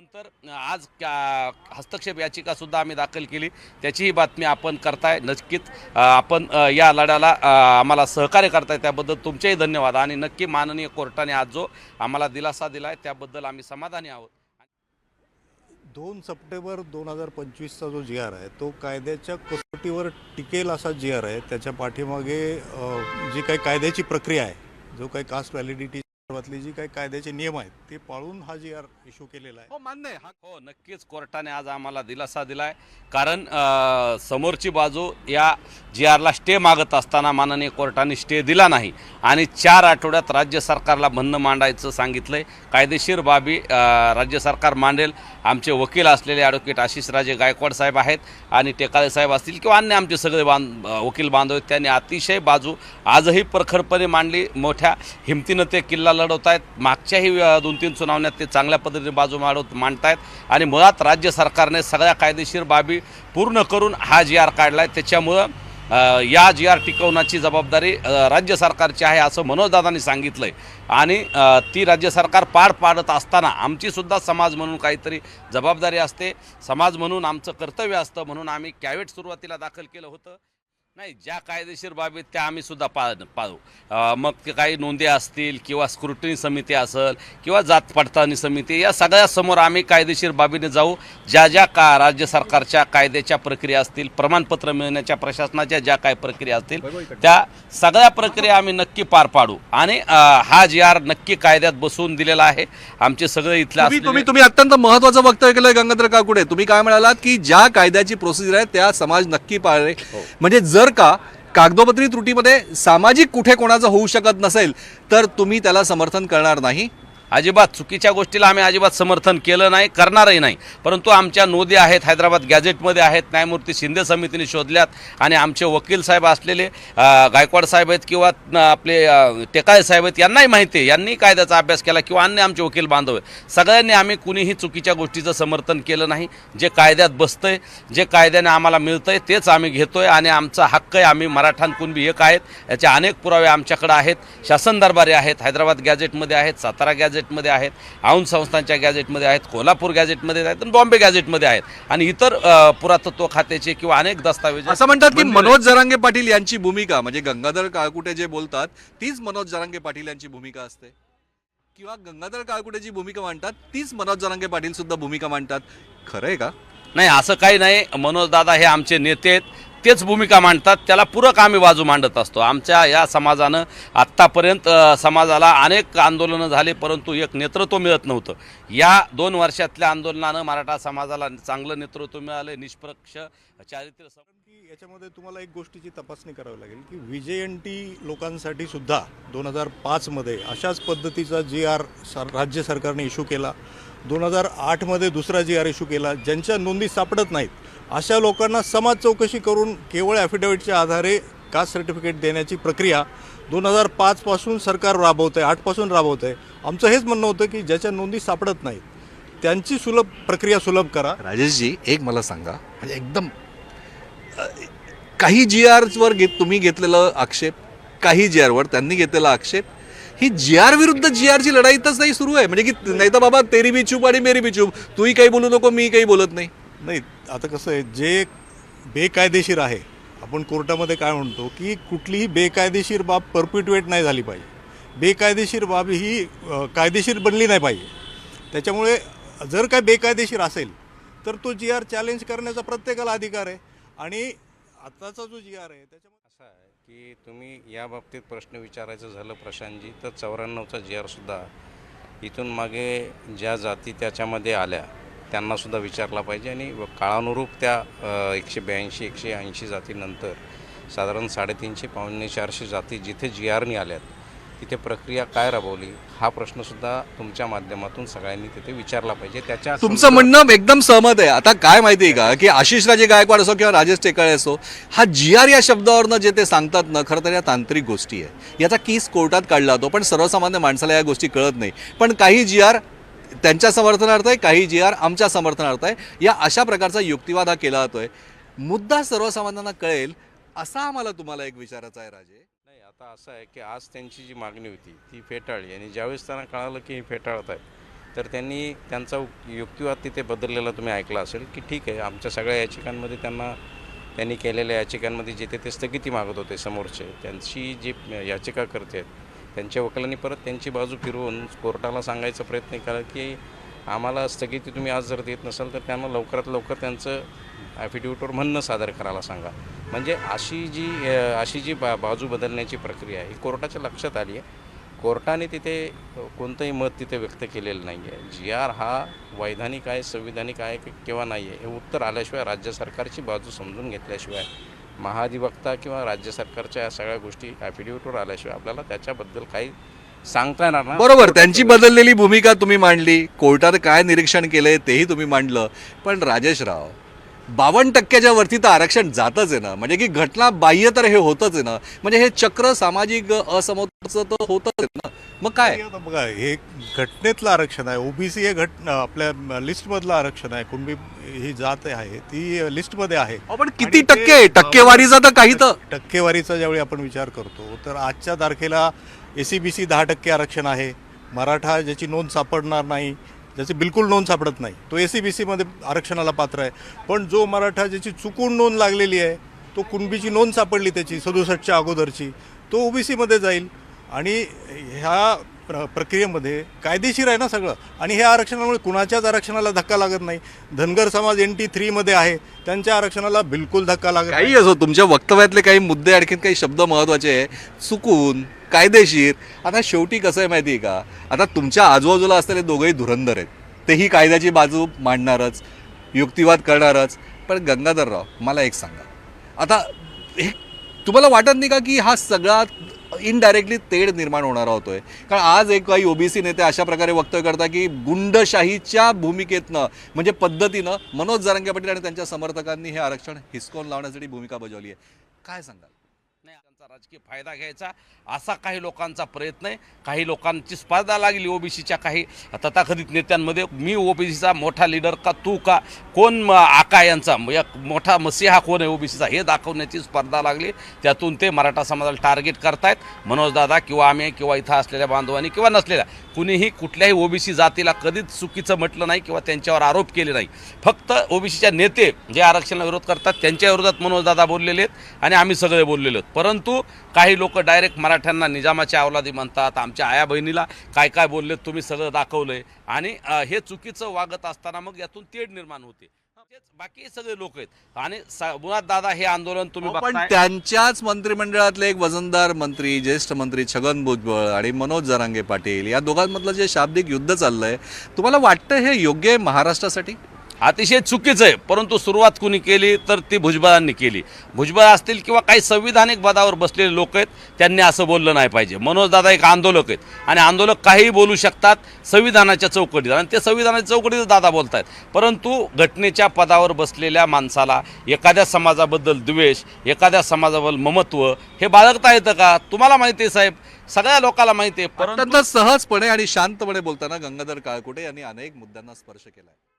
त्यानंतर आज का- हस्तक्षेप याचिका सुद्धा आम्ही दाखल केली. त्याचीही बातमी आपण करताय. नक्कीच आपण या लढ्याला आम्हाला सहकार्य करताय. त्याबद्दल तुमचेही धन्यवाद. आणि नक्की माननीय कोर्टाने आज जो आम्हाला दिलासा दिलाय त्याबद्दल आम्ही समाधानी आहोत. दोन सप्टेंबर दोन हजार पंचवीसचा जो जी आर आहे तो कायद्याच्या कसोटीवर टिकेल असा जी आर आहे त्याच्या पाठीमागे जी काही कायद्याची प्रक्रिया आहे जो काही कास्ट व्हॅलिडिटी संदर्भातली जी काही कायद्याचे नियम आहेत ते पाळून हा जी आर इश्यू केलेला आहे. हो मान्य आहे हा. हो नक्कीच कोर्टाने आज आम्हाला दिलासा दिलाय. कारण अ, समोरची बाजू या जी आरला स्टे मागत असताना माननीय कोर्टाने स्टे दिला नाही. आणि चार आठवड्यात राज्य सरकारला म्हणणं मांडायचं सांगितलंय. कायदेशीर बाबी अ, राज्य सरकार मांडेल. आमचे वकील असलेले ॲडव्होकेट आशिष राजे गायकवाड साहेब आहेत आणि टेकाळे साहेब असतील किंवा अन्य आमचे सगळे बांध अ, वकील बांधव आहेत. त्यांनी अतिशय बाजू आजही प्रखरपणे मांडली. मोठ्या हिमतीनं ते किल्ला मांडवतायत मागच्याही दोन तीन सुनावण्यात ते चांगल्या पद्धतीने बाजू मांडव मांडतायत. आणि मुळात राज्य सरकारने सगळ्या कायदेशीर बाबी पूर्ण करून हा जी आर काढला आहे त्याच्यामुळं या जी आर टिकवण्याची जबाबदारी राज्य सरकारची आहे असं मनोजदादांनी सांगितलं आहे आणि ती राज्य सरकार पार पाडत असताना आमचीसुद्धा समाज म्हणून काहीतरी जबाबदारी असते. समाज म्हणून आमचं कर्तव्य असतं म्हणून आम्ही कॅवेट सुरुवातीला दाखल केलं होतं. नाही ज्या कायदेशीर बाबी त्या आम्ही सुद्धा पा पाळू. मग ते काही नोंदी असतील किंवा स्क्रुटनी समिती असेल किंवा जात पडताळणी समिती या सगळ्यासमोर आम्ही कायदेशीर बाबीने जाऊ. ज्या ज्या का राज्य सरकारच्या कायद्याच्या प्रक्रिया असतील प्रमाणपत्र मिळण्याच्या प्रशासनाच्या ज्या काय प्रक्रिया असतील त्या सगळ्या प्रक्रिया आम्ही नक्की पार पाडू. आणि हा जी आर नक्की कायद्यात बसवून दिलेला आहे. आमचे सगळे इथले तुम्ही तुम्ही अत्यंत महत्वाचं वक्तव्य केलंय गंगाधर काकुडे. तुम्ही काय म्हणालात की ज्या कायद्याची प्रोसिजर आहे त्या समाज नक्की पाळले. म्हणजे जर का कागदोपत्री त्रुटीमध्ये सामाजिक कुठे कोणाचं होऊ शकत नसेल तर तुम्ही त्याला समर्थन करणार नाही. अजिबात चुकीच्या गोष्टीला आम्ही अजिबात समर्थन केलं नाही करणारही नाही. परंतु आमच्या नोंदी आहेत हैदराबाद गॅझेटमध्ये आहेत न्यायमूर्ती शिंदे समितीने शोधल्यात आणि आमचे वकील साहेब असलेले गायकवाड साहेब आहेत किंवा आपले टेकाळे साहेब आहेत यांनाही माहिती आहे यांनी कायद्याचा अभ्यास केला किंवा अन्य आमचे वकील बांधव आहेत. सगळ्यांनी आम्ही कुणीही चुकीच्या गोष्टीचं समर्थन केलं नाही. जे कायद्यात बसतंय जे कायद्याने आम्हाला मिळतंय तेच आम्ही घेतोय आणि आमचा हक्क आहे आम्ही मराठान कुणबी एक आहेत याचे अनेक पुरावे आमच्याकडे आहेत. शासन दरबारी आहेत हैदराबाद गॅझेटमध्ये आहेत सातारा गॅझेटमध्ये आहेत औंध संस्थांच्या गॅझेटमध्ये आहेत कोल्हापूर गॅझेटमध्ये आहेत आणि बॉम्बे गॅझेटमध्ये आहेत. आणि इतर पुरातत्व खात्याचे किंवा अनेक दस्तावेज असं म्हणतात की मनोज जरांगे पाटील यांची भूमिका म्हणजे गंगाधर काळकुटे जे बोलतात तीच मनोज जरांगे पाटील यांची भूमिका असते. किंवा गंगाधर काळकुटे जी भूमिका मांडतात तीच मनोज जरांगे पाटील सुद्धा भूमिका मांडतात. खरं आहे का? नाही असं काही नाही. मनोजदादा हे आमचे नेते आहेत. तेच भूमिका मांडतात त्याला पूरक आम्ही बाजू मांडत असतो. आमच्या या समाजानं आत्तापर्यंत समाजाला अनेक आंदोलनं झाले परंतु एक नेतृत्व मिळत नव्हतं. या दोन वर्षातल्या आंदोलनानं मराठा समाजाला चांगलं नेतृत्व मिळालं निष्पक्ष चारित्र्य की याच्यामध्ये तुम्हाला एक गोष्टीची तपासणी करावी लागेल की विजयंटी लोकांसाठी सुद्धा दोन हजार पाचमध्ये अशाच पद्धतीचा जी आर सर राज्य सरकारने इश्यू केला. दोन हजार आठमध्ये दुसरा जी आर इश्यू केला ज्यांच्या नोंदी सापडत नाहीत अशा लोकांना समाज चौकशी करून केवळ ॲफिडेव्हिटच्या आधारे कास्ट सर्टिफिकेट देण्याची प्रक्रिया दोन हजार पाचपासून सरकार राबवत आहे आठपासून राबवत आहे आमचं हेच म्हणणं होतं की ज्याच्या नोंदी सापडत नाहीत त्यांची सुलभ प्रक्रिया सुलभ करा. राजेशजी एक मला सांगा. म्हणजे एकदम काही जी आरवर घेत तुम्ही घेतलेलं आक्षेप काही जी आरवर त्यांनी घेतलेला आक्षेप ही जी आर विरुद्ध जी आरची लढाईतच नाही सुरू आहे. म्हणजे की नाही तर बाबा तेरी बी चूप आणि मेरी बी चूप. तूही काही बोलू नको मी काही बोलत नाही. नाही आता कसं आहे जे बेकायदेशीर आहे आपण कोर्टामध्ये काय म्हणतो की कुठलीही बेकायदेशीर बाब परपिट्युएट नाही झाली पाहिजे. बेकायदेशीर बाब ही कायदेशीर बनली नाही पाहिजे. त्याच्यामुळे जर काय बेकायदेशीर असेल तर तो जी आर चॅलेंज करण्याचा प्रत्येकाला अधिकार आहे. आणि आताचा जो जी आर आहे त्याच्यामध्ये असं आहे की तुम्ही या बाबतीत प्रश्न विचारायचं झालं प्रशांतजी तर चौऱ्याण्णवचा जी आरसुद्धा इथून मागे ज्या जाती त्याच्यामध्ये आल्या त्यांनासुद्धा विचारला पाहिजे आणि काळानुरूप त्या एकशे ब्याऐंशी एकशे ऐंशी जातीनंतर साधारण साडेतीनशे पावणे चारशे जाती जिथे जी आरनी आल्यात तिथे प्रक्रिया काय राबवली हा प्रश्नसुद्धा तुमच्या माध्यमातून सगळ्यांनी तिथे विचारला पाहिजे. त्याच्या तुमचं म्हणणं एकदम सहमत आहे. आता काय माहिती आहे का? की आशिष राजे गायकवाड असो किंवा राजेश टेकाळे असो हा जी आर या शब्दावरनं जे ते सांगतात ना खरं तर या तांत्रिक गोष्टी आहे. याचा केस कोर्टात काढला जातो पण सर्वसामान्य माणसाला या गोष्टी कळत नाही. पण काही जी आर त्यांच्या समर्थनार्थ आहे काही जी आर आमच्या समर्थनार्थ आहे. या अशा प्रकारचा युक्तिवाद हा केला जातोय. मुद्दा सर्वसामान्यांना कळेल असा आम्हाला तुम्हाला एक विचारायचा आहे राजे. नाही आता असं आहे की आज त्यांची जी मागणी होती ती फेटाळली. आणि ज्यावेळेस त्यांना कळालं की हे फेटाळत आहे तर त्यांनी त्यांचा युक्तिवाद तिथे बदललेला तुम्ही ऐकला असेल की ठीक आहे आमच्या सगळ्या याचिकांमध्ये त्यांना त्यांनी केलेल्या याचिकांमध्ये जिथे ते स्थगिती मागत होते समोरचे त्यांची जी याचिका करते आहेत त्यांच्या वकिलांनी परत त्यांची बाजू फिरवून कोर्टाला सांगायचा प्रयत्न केला की आम्हाला स्थगिती तुम्ही आज जर देत नसाल तर त्यांना लवकरात लवकर त्यांचं ॲफिडेविटवर म्हणणं सादर करायला सांगा. म्हणजे अशी जी अशी जी बा बाजू बदलण्याची प्रक्रिया आहे ही कोर्टाच्या लक्षात आली आहे. कोर्टाने तिथे कोणतंही मत तिथे व्यक्त केलेलं नाही आहे. जी आर हा वैधानिक आहे संविधानिक आहे किंवा नाही आहे हे उत्तर आल्याशिवाय राज्य सरकारची बाजू समजून घेतल्याशिवाय महाधिवक्ता किंवा राज्य सरकारच्या या सगळ्या गोष्टी ॲफिडेव्हिटवर आल्याशिवाय आपल्याला त्याच्याबद्दल काही सांगता येणार नाही. बरोबर त्यांची बदललेली भूमिका तुम्ही मांडली कोर्टात काय निरीक्षण केलंय तेही तुम्ही मांडलं. पण राजेश राव बावन्न टक्क्याच्या वरती तर आरक्षण जातच आहे ना. म्हणजे की घटना बाह्य तर हे होतच आहे ना. म्हणजे हे चक्र सामाजिक असमत्वाचं तर होतच आहे ना. मग काय? बघा हे घटनेतलं आरक्षण आहे. ओबीसी हे घट आपल्या लिस्टमधलं आरक्षण आहे. कुणबी ही जात आहे ती लिस्टमध्ये आहे. पण किती टक्के टक्केवारीचा तर काही तर टक्केवारीचा ज्यावेळी आपण विचार करतो तर आजच्या तारखेला ए सी बी सी दहा टक्के आरक्षण आहे. मराठा ज्याची नोंद सापडणार नाही ज्याची बिलकुल नोंद सापडत नाही. तो ए सी बी सीमध्ये आरक्षणाला पात्र आहे. पण जो मराठा ज्याची चुकून नोंद लागलेली आहे तो कुणबीची नोंद सापडली त्याची सदुसष्टच्या अगोदरची तो ओबीसीमध्ये जाईल. आणि ह्या प्र प्रक्रियेमध्ये कायदेशीर आहे ना सगळं. आणि ह्या आरक्षणामुळे कुणाच्याच आरक्षणाला धक्का लागत नाही. धनगर समाज एन टी थ्रीमध्ये आहे. त्यांच्या आरक्षणाला बिलकुल धक्का लागत नाही. काही असो तुमच्या वक्तव्यातले काही मुद्दे आणखीन काही शब्द महत्त्वाचे आहे. चुकून कायदेशीर. आता शेवटी कसं आहे माहिती आहे का? आता तुमच्या आजूबाजूला असलेले दोघंही धुरंधर आहेत. तेही कायद्याची बाजू मांडणारच युक्तिवाद करणारच. पण गंगाधरराव मला एक सांगा. आता हे तुम्हाला वाटत नाही का की हा सगळा इनडायरेक्टली तेढ निर्माण होणारा होतोय. कारण आज एक काही ओबीसी नेते अशा प्रकारे वक्तव्य करतात की गुंडशाहीच्या भूमिकेतनं म्हणजे पद्धतीनं मनोज जारंगे पाटील आणि त्यांच्या समर्थकांनी हे आरक्षण हिसकावून लावण्यासाठी भूमिका बजावली आहे. काय सांगाल? राजकीय फायदा घ्यायचा असा काही लोकांचा प्रयत्न आहे. काही लोकांची स्पर्धा लागली ओबीसीच्या काही तथाकथित नेत्यांमध्ये. मी ओबीसीचा मोठा लीडर का तू का कोण आका यांचा? मोठा मसीहा कोण आहे ओबीसीचा? हे दाखवण्याची स्पर्धा लागली. त्यातून ते मराठा समाजाला टार्गेट करतायत. मनोजदादा किंवा आम्ही किंवा इथं असलेल्या बांधवांनी किंवा नसलेल्या कुणीही कुठल्याही ओबीसी जातीला कधीच चुकीचं म्हटलं नाही किंवा त्यांच्यावर आरोप केले नाही. फक्त ओबीसीच्या नेते जे आरक्षणाला विरोध करतात त्यांच्या विरोधात मनोजदादा बोललेले आहेत आणि आम्ही सगळे बोललेलो आहेत. परंतु काही लोक डायरेक्ट मराठ्यांना निजामाच्या अवलादी म्हणतात आमच्या आया बहिणीला काय काय बोललेत तुम्ही सगळं दाखवलंय. आणि हे चुकीचं वागत असताना मग यातून तेढ निर्माण होते. बाकी सगळे लोक आहेत. आणि मुळात दादा हे आंदोलन तुम्ही पण त्यांच्याच मंत्रिमंडळातले एक वजनदार मंत्री ज्येष्ठ मंत्री छगन भुजबळ आणि मनोज जरांगे पाटील या दोघांमधलं जे शाब्दिक युद्ध चाललंय तुम्हाला वाटतं हे योग्य आहे महाराष्ट्रासाठी? अतिशय चुकीचं आहे. परंतु सुरुवात कुणी केली तर ती भुजबळांनी केली. भुजबळ असतील किंवा काही संविधानिक पदावर बसलेले लोक आहेत त्यांनी असं बोललं नाही पाहिजे. मनोजदादा एक आंदोलक आहेत. आणि आंदोलक काहीही बोलू शकतात संविधानाच्या चौकटीत आणि ते संविधानाच्या चौकटीत दादा बोलत आहेत परंतु घटनेच्या पदावर बसलेल्या माणसाला एखाद्या समाजाबद्दल द्वेष एखाद्या समाजाबद्दल ममत्व हे बाळगता येतं का? तुम्हाला माहिती आहे साहेब. सगळ्या लोकांना माहिती आहे. परंतु सहजपणे आणि शांतपणे बोलताना गंगाधर काळकुटे यांनी अनेक मुद्द्यांना स्पर्श केलाय.